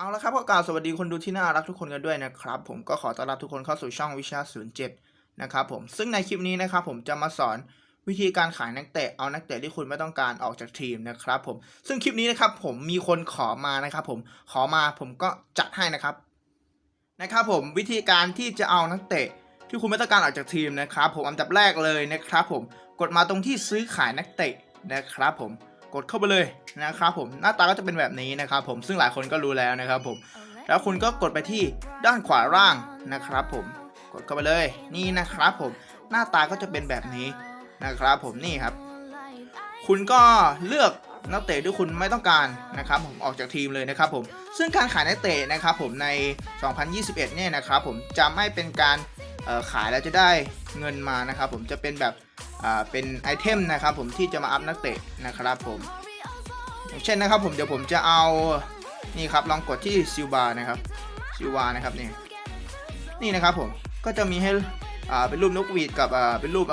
เอาละครับก็กล่าวสวัสดีคนดูที่น่ารักทุกคนกันด้วยนะครับ ผมก็ขอต้อนรับทุกคนเข้าสู่ช่องวิชา 07 นะครับผมซึ่งในคลิปนี้นะครับผมจะมาสอนวิธีการขายนักเตะเอานักเตะที่คุณไม่ต้องการออกจากทีมนะครับผมซึ่งคลิปนี้นะครับผมมีคนขอมานะครับผมขอมาผมก็จัดให้นะครับนะครับผมวิธีการที่จะเอานักเตะที่คุณไม่ต้องการออกจากทีมนะครับผมอันดับแรกเลยนะครับผมกดมาตรงที่ซื้อขายนักเตะนะครับผม กดเข้าไปเลยนะครับผมหน้าตาก็จะเป็นแบบนี้นะครับผมซึ่งหลายคนก็รู้แล้วนะครับผมแล้วคุณก็กดไปที่ด้านขวาล่างนะครับผมกดเข้าไปเลยนี่นะครับผมหน้าตาก็จะเป็นแบบนี้นะครับผมนี่ครับ คุณก็เลือกนักเตะที่คุณไม่ต้องการนะครับผมออกจากทีมเลยนะครับผมซึ่งการขายนักเตะนะครับผมใน 2021 เนี่ยนะครับผมจะไม่เป็นการเอ่อ ขายแล้วจะได้เงินมานะครับผมจะเป็นแบบเป็นไอเทมนะครับผมที่จะมาอัพนักเตะนะครับผมเช่นนะครับผมเดี๋ยวผมจะเอานี่ครับลองกดที่ซิลบานะครับซิลวานะครับนี่นี่นะครับผมก็จะมีให้เป็นรูปนกหวีดกับเป็นรูป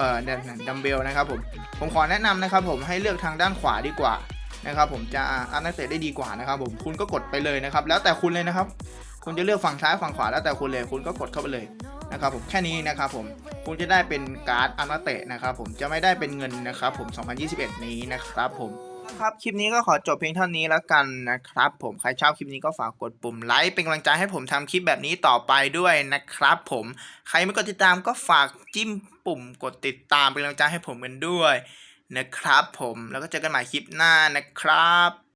ดัมเบลนะครับผมผมขอแนะนำนะครับผมให้เลือกทางด้านขวาดีกว่านะครับผมจะอัพนักเตะได้ดีกว่านะครับผมคุณก็กดไปเลยนะครับ แล้วแต่คุณเลยนะครับ คุณจะเลือกฝั่งซ้ายฝั่งขวาแล้วแต่คุณเลยคุณก็กดเข้าไปเลย นะครับผมแค่นี้นะครับผมคุณจะได้เป็นการ์ดอนักเตะนะครับผมจะไม่ได้เป็นเงินนะครับผม 2021 นี้นะครับผมครับคลิปนี้ก็ขอจบเพียงเท่านี้แล้วกันนะครับผมใครชอบคลิปนี้ก็ฝากกดปุ่มไลค์เป็นกำลังใจให้ผมทำคลิปแบบนี้ต่อไปด้วยนะครับผมใครไม่กดติดตามก็ฝากจิ้มปุ่มกดติดตามเป็นกำลังใจให้ผมกันด้วยนะครับผมแล้วก็เจอกันใหม่คลิปหน้านะครับ